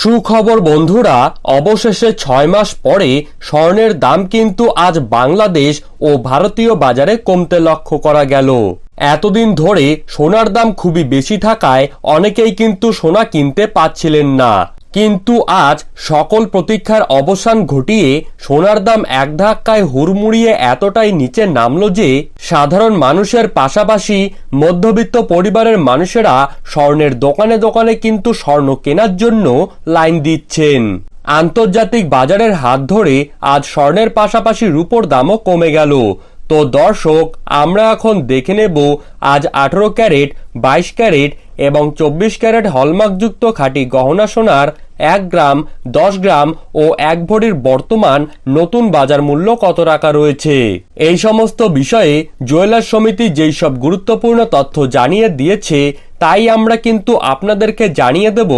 সুখবর, বন্ধুরা, অবশেষে ছয় মাস পরে স্বর্ণের দাম কিন্তু আজ বাংলাদেশ ও ভারতীয় বাজারে কমতে লক্ষ্য করা গেল। এতদিন ধরে সোনার দাম খুবই বেশি থাকায় অনেকেই কিন্তু সোনা কিনতে পাচ্ছিলেন না। কিন্তু আজ সকল প্রতীক্ষার অবসান ঘটিয়ে সোনার দাম এক ধাক্কায় হুড়মুড়িয়ে এতটাই নিচে নামলো যে সাধারণ মানুষের পাশাপাশি মধ্যবিত্ত পরিবারের মানুষেরা স্বর্ণের দোকানে দোকানে কিন্তু স্বর্ণ কেনার জন্য লাইন দিচ্ছেন। আন্তর্জাতিক বাজারের হাত ধরে আজ স্বর্ণের পাশাপাশি রূপোর দামও কমে গেল। তো দর্শক, আমরা এখন দেখে নেব আজ আঠেরো ক্যারেট, বাইশ ক্যারেট এবং চব্বিশ ক্যারেট হলমার্কযুক্ত খাঁটি গহনা সোনার এক গ্রাম, দশ গ্রাম ও এক ভরির বর্তমান নতুন বাজার মূল্য কত টাকা রয়েছে? এই সমস্ত বিষয়ে জুয়েলার সমিতি যেই সব গুরুত্বপূর্ণ তথ্য জানিয়ে দিয়েছে, তাই আমরা কিন্তু আপনাদেরকে জানিয়ে দেব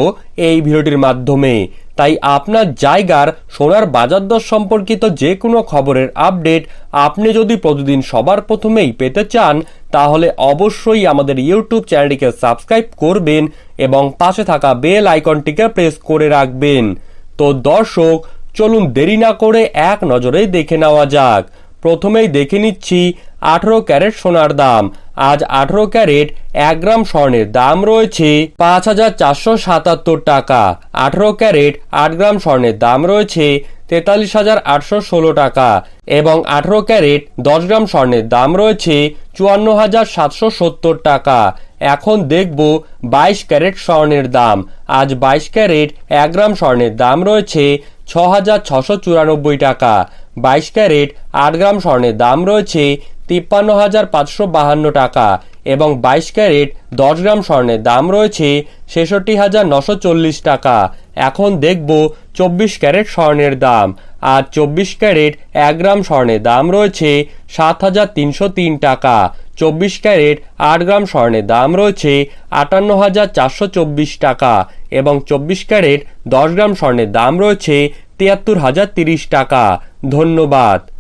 এই ভিডিওটির মাধ্যমে। তাই আপনার জায়গার সোনার বাজার দর সম্পর্কিত যে কোনো খবরের আপডেট আপনি যদি প্রতিদিন সবার প্রথমেই পেতে চান, তাহলে অবশ্যই আমাদের ইউটিউব চ্যানেলটিকে সাবস্ক্রাইব করবেন এবং পাশে থাকা বেল আইকনটিকে প্রেস করে রাখবেন। তো দর্শক, চলুন দেরি না করে এক নজরে দেখে নেওয়া যাক। প্রথমেই দেখে নিচ্ছি আঠারো ক্যারেট সোনার দাম। আজ আঠারো ক্যারেট, এক গ্রাম স্বর্ণের দাম রয়েছে পাঁচ হাজার চারশো সাতাত্তর টাকা। আঠারো ক্যারেট, আট গ্রাম স্বর্ণের দাম রয়েছে তেতাল্লিশ হাজার আটশো ষোলো টাকা এবং আঠারো ক্যারেট, দশ গ্রাম স্বর্ণের দাম রয়েছে চুয়ান্ন হাজার সাতশো সত্তর টাকা। এখন দেখব বাইশ ক্যারেট স্বর্ণের দাম। আজ বাইশ ক্যারেট, এক গ্রাম স্বর্ণের দাম রয়েছে ছ হাজার ছশো চুরানব্বই টাকা। বাইশ ক্যারেট, আট গ্রাম স্বর্ণের দাম রয়েছে তিপ্পান্ন হাজার পাঁচশো বাহান্ন টাকা এবং বাইশ ক্যারেট, দশ গ্রাম স্বর্ণের দাম রয়েছে ছেষট্টি হাজার নশো চল্লিশ টাকা। এখন দেখব চব্বিশ ক্যারেট স্বর্ণের দাম। আর চব্বিশ ক্যারেট, এক গ্রাম স্বর্ণের দাম রয়েছে সাত হাজার তিনশো তিন টাকা। চব্বিশ ক্যারেট, আট গ্রাম স্বর্ণের দাম রয়েছে আটান্ন হাজার চারশো চব্বিশ টাকা এবং চব্বিশ ক্যারেট, দশ গ্রাম স্বর্ণের দাম রয়েছে তিয়াত্তর হাজার তিরিশ টাকা। ধন্যবাদ।